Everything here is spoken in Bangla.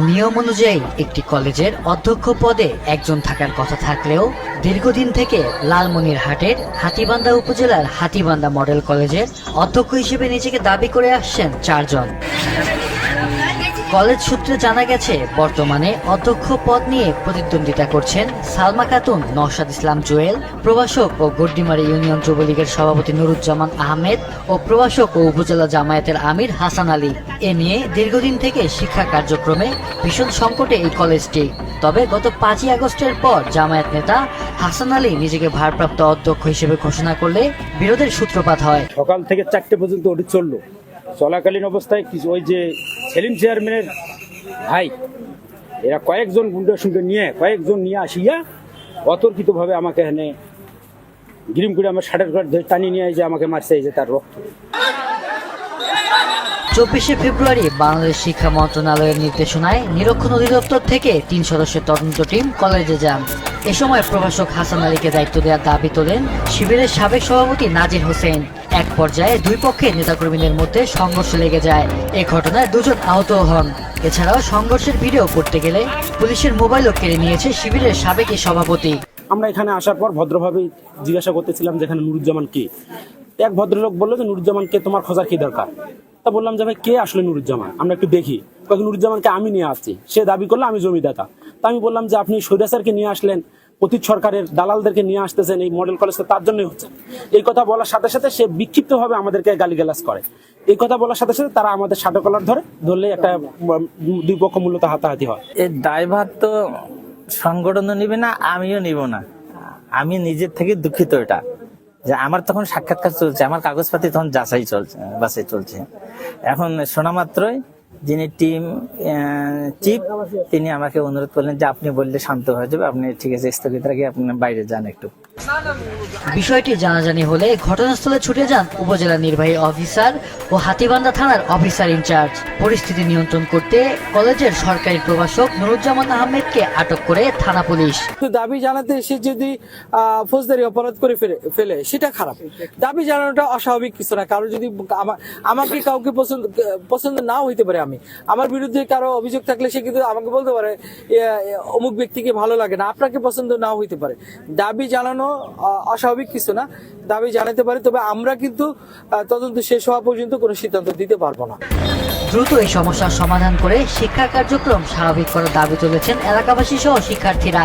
নিয়ম অনুযায়ী একটি কলেজের অধ্যক্ষ পদে একজন থাকার কথা থাকলেও দীর্ঘদিন থেকে লালমনিরহাটের হাতিবান্ধা উপজেলার হাতিবান্ধা মডেল কলেজের অধ্যক্ষ হিসেবে নিজেকে দাবি করে আসছেন চারজন। কলেজ সূত্রে জানা গেছে, বর্তমানে অধ্যক্ষ পদ নিয়ে প্রতিদ্বন্দ্বিতা করছেন সালমা খাতুন, নওশাদ ইসলাম জুয়েল, প্রভাষক ও গড্ডিমারি ইউনিয়ন যুবলীগের সভাপতি নুরুজ্জামান আহমেদ ও প্রভাষক ও উপজেলা জামায়াতের আমির হাসান আলী। এ নিয়ে দীর্ঘদিন থেকে শিক্ষা কার্যক্রমে ভীষণ সংকটে এই কলেজটি। তবে গত পাঁচই আগস্টের পর জামায়াত নেতা হাসান আলী নিজেকে ভারপ্রাপ্ত অধ্যক্ষ হিসেবে ঘোষণা করলে বিরোধের সূত্রপাত হয়। সকাল থেকে চারটে পর্যন্ত ওটি চলল। চলাকালীন অবস্থায় কিছু ওই যে সেলিম চেয়ারম্যানের ভাই, এরা কয়েকজন গুন্ডার সঙ্গে নিয়ে কয়েকজন নিয়ে আসিয়া অতর্কিতভাবে আমাকে এখানে গ্রিম করে আমার ষাটের ঘর ধরে টানিয়ে নিয়ে যে আমাকে মারছে এই যে তার রক্ত। চব্বিশে ফেব্রুয়ারি বাংলাদেশ শিক্ষা মন্ত্রণালয়ের নির্দেশনায় নিরক্ষণ অধিদপ্তর থেকে তিন সদস্যের তদন্ত টিম কলেজে যান। এ সময় প্রভাষক হাসান আলীকে দায়িত্ব দেওয়ার দাবি তোলেন শিবিরের সাবেক সভাপতি নাজির হোসেন। এক পর্যায়ে দুই পক্ষের নেতাকর্মীদের মধ্যে সংঘর্ষ লেগে যায়। এ ঘটনায় দুজন আহত হন। এছাড়াও সংঘর্ষের ভিডিও করতে গেলে পুলিশের মোবাইলও কেড়ে নিয়েছে শিবিরের সাবেক সভাপতি। আমরা এখানে আসার পর ভদ্রভাবে জিজ্ঞাসা করতেছিলাম যে এখানে নুরুজ্জামান কে? এক ভদ্রলোক বলল যে নুরুজ্জামানকে তোমার খোঁজার কি দরকার? তা বললাম যে, ভাই, কে আসলে নুরুজ্জামান? আমরা একটু দেখি। কয়েক, নুরুজ্জামানকে আমি নিয়ে আসছি। সে দাবি করল, আমি জমিদাতা। তা আমি বললাম যে, আপনি সৈরাসারকে নিয়ে আসলেন? অতীত সরকারের দালালদেরকে নিয়ে আসতেছেন এই মডেল কলেজটা তার জন্যই হচ্ছে। এই কথা বলার সাথে সাথে সে বিক্ষিপ্তভাবে আমাদেরকে গালিগালাজ করে। এই কথা বলার সাথে সাথে তারা আমাদের সাটো কলার ধরে, ধরলে একটা দুই পক্ষ মূলত হাতাহাতি হয়। এই দায়ভার তো সংগঠনও নিবে না, আমিও নিব না। আমি নিজের থেকে দুঃখিত এটা, যে আমার তখন সাক্ষাৎকার চলছে, আমার কাগজপাতি তখন যাচাই চলছে বাসাই চলছে। এখন শোনা মাত্রই যিনি টিম চিফ, তিনি আমাকে অনুরোধ করলেন যে আপনি বললে শান্ত হয়ে যাবে। আপনি ঠিক আছে, স্থগিত রাখি আপনি বাইরে যান একটু। বিষয়টি জানাজানি হলে ঘটনাস্থলে ছুটে যান উপজেলা নির্বাহী অফিসার ও হাতিবান্ধা থানার অফিসার ইনচার্জ। পরিস্থিতি নিয়ন্ত্রণ করতে কলেজের সরকারি প্রভাষক নুরুজ্জামান আহমেদকে আটক করে থানা পুলিশ। দাবি জানাতে সে যদি ফৌজদারি অপরাধ করে ফেলে ফেলে, সেটা খারাপ। দাবি জানানোটা অস্বাভাবিক কিছু না। কারও যদি আমা- আমাকে কাউকে পছন্দ পছন্দ নাও হইতে পারে আমি। আমার বিরুদ্ধে কারও অভিযোগ থাকলে সে কিন্তু আমাকে বলতে পারে অমুক ব্যক্তিকে ভালো লাগে না, আপনাকে পছন্দ নাও হইতে পারে। দাবি জানানো অস্বাভাবিক কিছু না। দাবি জানাতে পারে, তবে আমরা কিন্তু তদন্ত শেষ হওয়া পর্যন্ত কোনো সিদ্ধান্ত দিতে পারব না। দ্রুত এই সমস্যার সমাধান করে শিক্ষা কার্যক্রম স্বাভাবিক করার দাবি তুলেছেন এলাকাবাসী সহ শিক্ষার্থীরা।